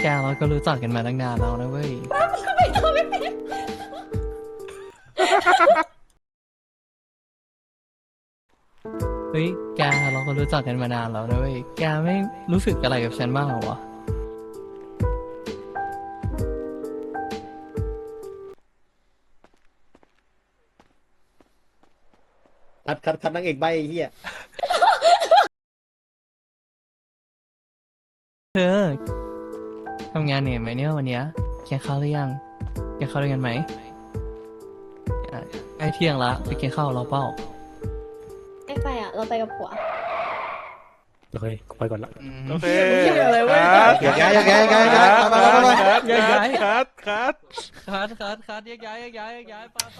แกเราก็รู้จักกันมาตั้งนานแล้วนะเว้ย ไม่ตัวไม่เป็นเฮ้ย แกเราก็รู้จักกันมานานแล้วนะเว้ย แกไม่รู้สึกอะไรกับฉันบ้างเหรอวะ คัดคัดคัดนางเอกใบไอ้เฮีย เธอ ทำงานเหนื่อยไหมเนี่ยวันเนี้ยกินข้าวหรือยังกินข้าวด้วยกันไหมอะใกล้เที่ยงละไปกินข้าวเราเปล่าไม่ไปอะ เราไปกับผัวโอเคไปก่อนละโอเคเหี้ยอะไรเว้ยอย่าแกอย่าแกอย่าแกอย่าแกไปไปไปไปคัดแยกย้ายคัดคัดคัดคัดคัดแยกย้ายแยกย้ายแยกย้ายไปไป